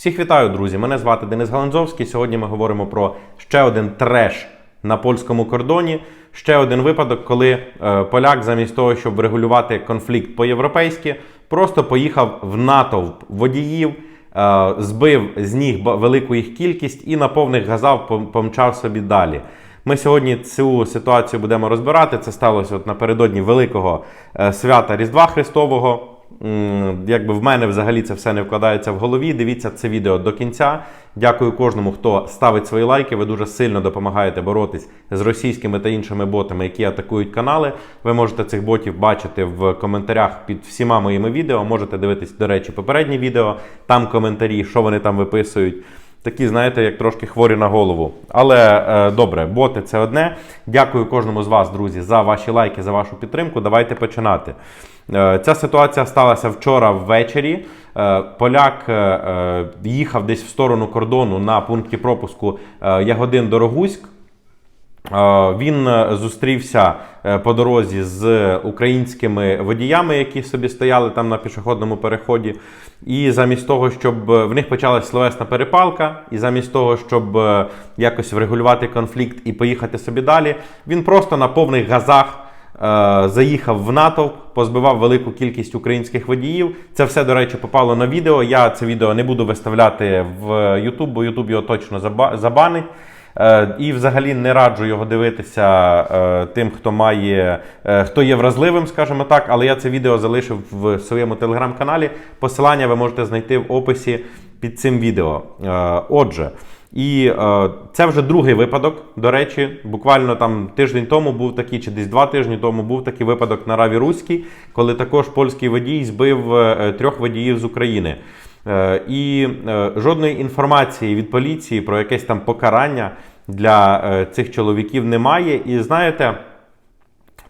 Всіх вітаю, друзі! Мене звати Денис Галанзовський. Сьогодні ми говоримо про ще один треш на польському кордоні. Ще один випадок, коли е, поляк, замість того, щоб врегулювати конфлікт по-європейськи, просто поїхав в натовп водіїв, е, збив з ніг велику їх кількість і на повних газах пом- помчав собі далі. Ми сьогодні цю ситуацію будемо розбирати. Це сталося от напередодні великого е, свята Різдва Христового. Якби в мене взагалі це все не вкладається в голові. Дивіться це відео до кінця. Дякую кожному, хто ставить свої лайки. Ви дуже сильно допомагаєте боротись з російськими та іншими ботами, які атакують канали. Ви можете цих ботів бачити в коментарях під всіма моїми відео. Можете дивитись, до речі, попередні відео. Там коментарі, що вони там виписують. Такі, знаєте, як трошки хворі на голову. Але е, добре, боти це одне. Дякую кожному з вас, друзі, за ваші лайки, за вашу підтримку. Давайте починати. Е, ця ситуація сталася вчора ввечері. Е, поляк е, їхав десь в сторону кордону на пункті пропуску Ягодин Дорогуськ. Він зустрівся по дорозі з українськими водіями, які собі стояли там на пішохідному переході. І замість того, щоб в них почалась словесна перепалка, і замість того, щоб якось врегулювати конфлікт і поїхати собі далі, він просто на повних газах. Е, Заїхав в натовп, позбивав велику кількість українських водіїв. Це все, до речі, попало на відео. Я це відео не буду виставляти в YouTube, бо YouTube його точно забанить. Е, І взагалі не раджу його дивитися е, тим, хто має, хто є вразливим, скажімо так. Але я це відео залишив в своєму телеграм-каналі. Посилання ви можете знайти в описі під цим відео. Отже, і е, це вже другий випадок. До речі, буквально там тиждень тому був такий, чи десь два тижні тому був такий випадок на Раві Руській, коли також польський водій збив е, трьох водіїв з України. Е, І е, жодної інформації від поліції про якесь там покарання для е, цих чоловіків немає. І знаєте.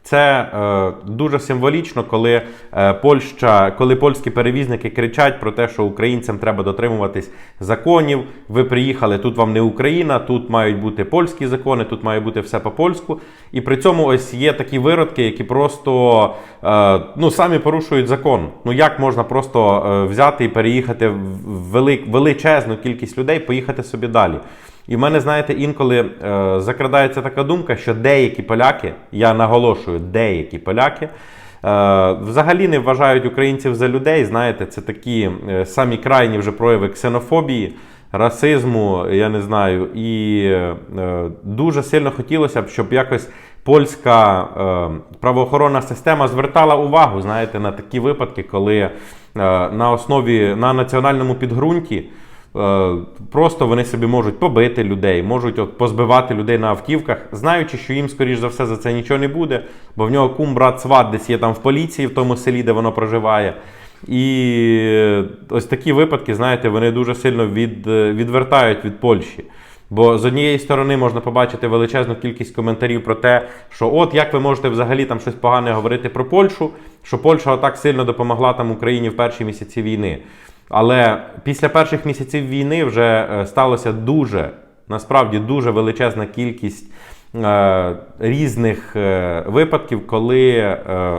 Це е, дуже символічно, коли е, Польща, коли польські перевізники кричать про те, що українцям треба дотримуватись законів. Ви приїхали, тут вам не Україна, тут мають бути польські закони, тут має бути все по польську. І при цьому ось є такі виродки, які просто е, ну самі порушують закон. Ну як можна просто е, взяти і переїхати в велик, величезну кількість людей, поїхати собі далі. І в мене, знаєте, інколи е, закрадається така думка, що деякі поляки, я наголошую, деякі поляки. е, Взагалі не вважають українців за людей. Знаєте, це такі е, самі крайні вже прояви ксенофобії, расизму, я не знаю. І е, дуже сильно хотілося б, щоб якось польська правоохоронна система звертала увагу, знаєте, на такі випадки, коли на основі на національному підґрунті. Е, Просто вони собі можуть побити людей, можуть от позбивати людей на автівках, знаючи, що їм, скоріш за все, за це нічого не буде, бо в нього кум, брат, сват десь є там в поліції, в тому селі, де воно проживає. І е, ось такі випадки, знаєте, вони дуже сильно від, е, відвертають від Польщі. Бо з однієї сторони можна побачити величезну кількість коментарів про те, що от як ви можете взагалі там щось погане говорити про Польщу, що Польща так сильно допомогла там Україні в перші місяці війни. Але після перших місяців війни вже е, сталося дуже, насправді дуже величезна кількість е, різних е, випадків, коли е,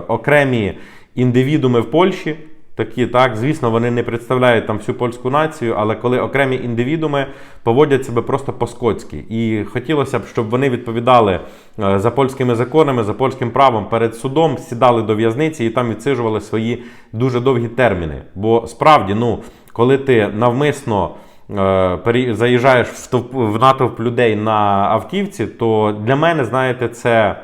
окремі індивідуми в Польщі. Такі, так, звісно, вони не представляють там всю польську націю, але коли окремі індивідуми поводять себе просто по-скотськи. І хотілося б, щоб вони відповідали е, за польськими законами, за польським правом перед судом, сідали до в'язниці і там відсиджували свої дуже довгі терміни. Бо справді, ну, коли ти навмисно е, заїжджаєш в, натовп людей на автівці, то для мене, знаєте, це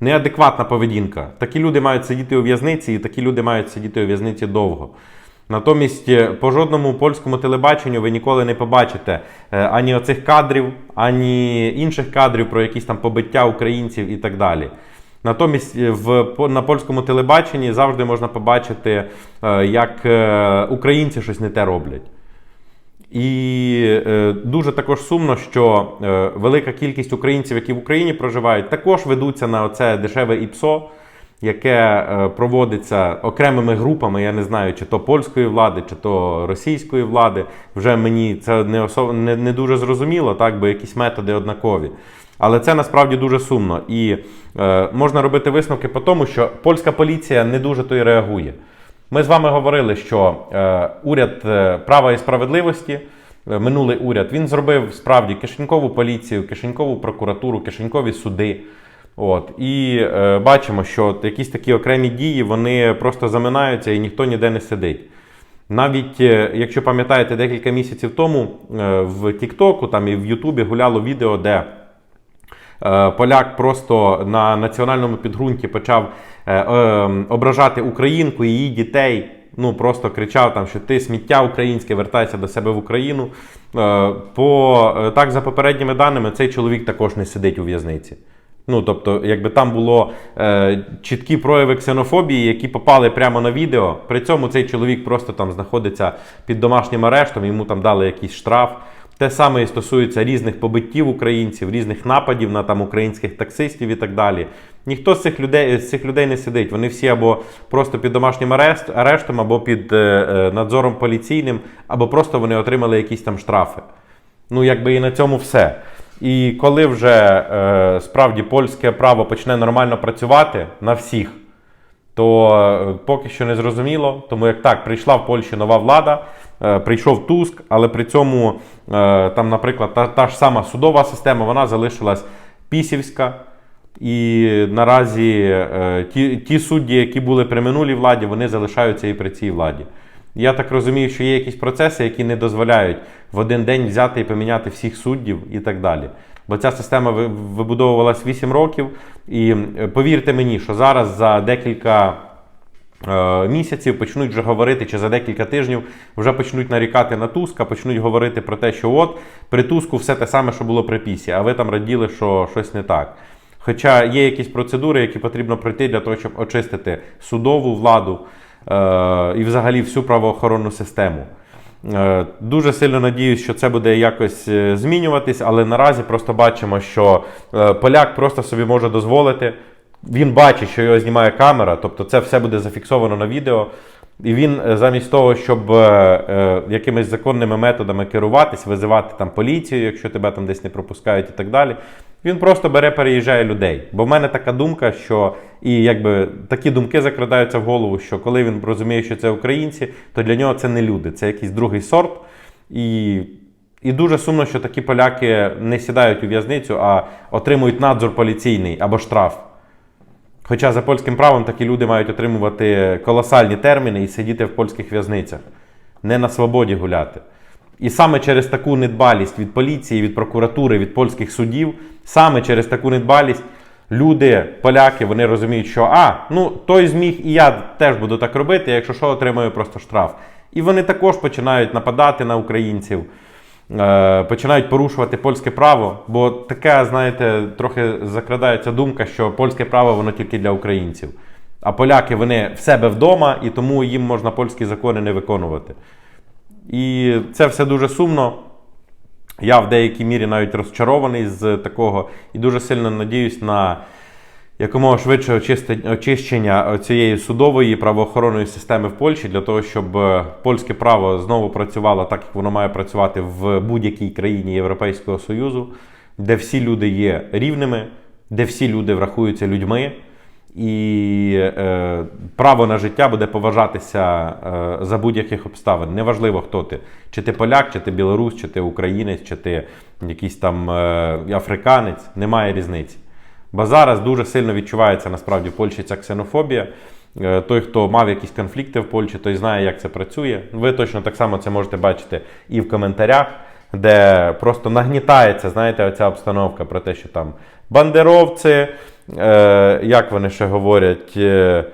неадекватна поведінка. Такі люди мають сидіти у в'язниці, і такі люди мають сидіти у в'язниці довго. Натомість е, по жодному польському телебаченню ви ніколи не побачите е, ані оцих кадрів, ані інших кадрів про якісь там побиття українців і так далі. Натомість е, в, на польському телебаченні завжди можна побачити, як українці щось не те роблять. І е, дуже також сумно, що е, велика кількість українців, які в Україні проживають, також ведуться на оце дешеве ІПСО, яке е, проводиться окремими групами. Я не знаю, чи то польської влади, чи то російської влади. Вже мені це не осо... не, не дуже зрозуміло, так, бо якісь методи однакові. Але це насправді дуже сумно. І е, можна робити висновки по тому, що польська поліція не дуже то й реагує. Ми з вами говорили, що е, уряд е, права і справедливості, е, минулий уряд, він зробив справді кишенькову поліцію, кишенькову прокуратуру, кишенькові суди. От і е, бачимо, що якісь такі окремі дії вони просто заминаються і ніхто ніде не сидить. Навіть якщо пам'ятаєте, декілька місяців тому в Тіктоку там і в Ютубі гуляло відео, де поляк просто на національному підґрунті почав е, е, ображати українку і її дітей. Ну просто кричав там, що ти сміття українське, вертайся до себе в Україну. Е, По е, так, за попередніми даними, цей чоловік також не сидить у в'язниці. Ну, тобто, якби там було е, чіткі прояви ксенофобії, які попали прямо на відео. При цьому цей чоловік просто там знаходиться під домашнім арештом, йому там дали якийсь штраф. Те саме і стосується різних побиттів українців, різних нападів на там українських таксистів і так далі. Ніхто з цих людей з цих людей не сидить. Вони всі або просто під домашнім арест, арештом, або під е, е, надзором поліційним, або просто вони отримали якісь там штрафи. Ну, якби і на цьому все. І коли вже е, справді польське право почне нормально працювати на всіх, то е, поки що не зрозуміло. Тому як так, прийшла в Польщі нова влада, е, прийшов Туск, але при цьому е, там, наприклад, та, та ж сама судова система, вона залишилась пісівська. І наразі ті, ті судді, які були при минулій владі, вони залишаються і при цій владі. Я так розумію, що є якісь процеси, які не дозволяють в один день взяти і поміняти всіх суддів і так далі. Бо ця система ви- вибудовувалась 8 років, і е, повірте мені, що зараз за декілька е, місяців почнуть вже говорити, чи за декілька тижнів вже почнуть нарікати на Туска, почнуть говорити про те, що от при Туску все те саме, що було при Пісі, а ви там раділи, що щось не так. Хоча є якісь процедури, які потрібно пройти для того, щоб очистити судову владу е, і взагалі всю правоохоронну систему. Е, Дуже сильно надіюсь, що це буде якось е, змінюватись, але наразі просто бачимо, що е, поляк просто собі може дозволити. Він бачить, що його знімає камера, тобто це все буде зафіксовано на відео. І він е, замість того, щоб е, е, якимись законними методами керуватись, визивати там поліцію, якщо тебе там десь не пропускають і так далі. Він просто бере, переїжджає людей. Бо в мене така думка, що і якби такі думки закрадаються в голову, що коли він розуміє, що це українці, то для нього це не люди, це якийсь другий сорт. І, і дуже сумно, що такі поляки не сідають у в'язницю, а отримують надзор поліційний або штраф. Хоча за польським правом такі люди мають отримувати колосальні терміни і сидіти в польських в'язницях, не на свободі гуляти. І саме через таку недбалість від поліції, від прокуратури, від польських судів, саме через таку недбалість люди, поляки, вони розуміють, що а, ну той зміг, і я теж буду так робити, якщо що, отримаю просто штраф. І вони також починають нападати на українців, починають порушувати польське право, бо така, знаєте, трохи закрадається думка, що польське право воно тільки для українців. А поляки вони в себе вдома, і тому їм можна польські закони не виконувати. І це все дуже сумно. Я в деякій мірі навіть розчарований з такого і дуже сильно надіюсь на якомога швидше очищення цієї судової правоохоронної системи в Польщі для того, щоб е, польське право знову працювало так, як воно має працювати в будь-якій країні Європейського Союзу, де всі люди є рівними, де всі люди врахуються людьми. І е, право на життя буде поважатися е, за будь-яких обставин. Неважливо, хто ти. Чи ти поляк, чи ти білорус, чи ти українець, чи ти якийсь там е, африканець, немає різниці. Бо зараз дуже сильно відчувається насправді в Польщі ця ксенофобія. Е, Той, хто мав якісь конфлікти в Польщі, той знає, як це працює. Ви точно так само це можете бачити і в коментарях, де просто нагнітається, знаєте, оця обстановка про те, що там бандеровці, е, як вони ще говорять, е,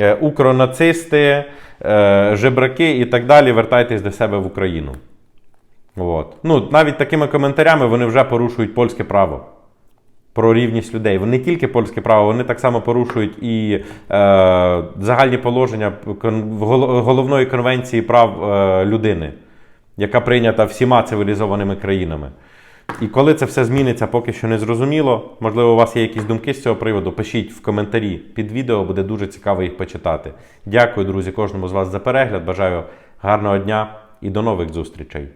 е, укронацисти, е, жебраки і так далі, вертайтесь до себе в Україну. От. Ну, навіть такими коментарями вони вже порушують польське право про рівність людей. Вони тільки польське право, вони так само порушують і е, загальні положення головної конвенції прав е, людини, яка прийнята всіма цивілізованими країнами. І коли це все зміниться, поки що не зрозуміло. Можливо, у вас є якісь думки з цього приводу. Пишіть в коментарі під відео, буде дуже цікаво їх почитати. Дякую, друзі, кожному з вас за перегляд. Бажаю гарного дня і до нових зустрічей.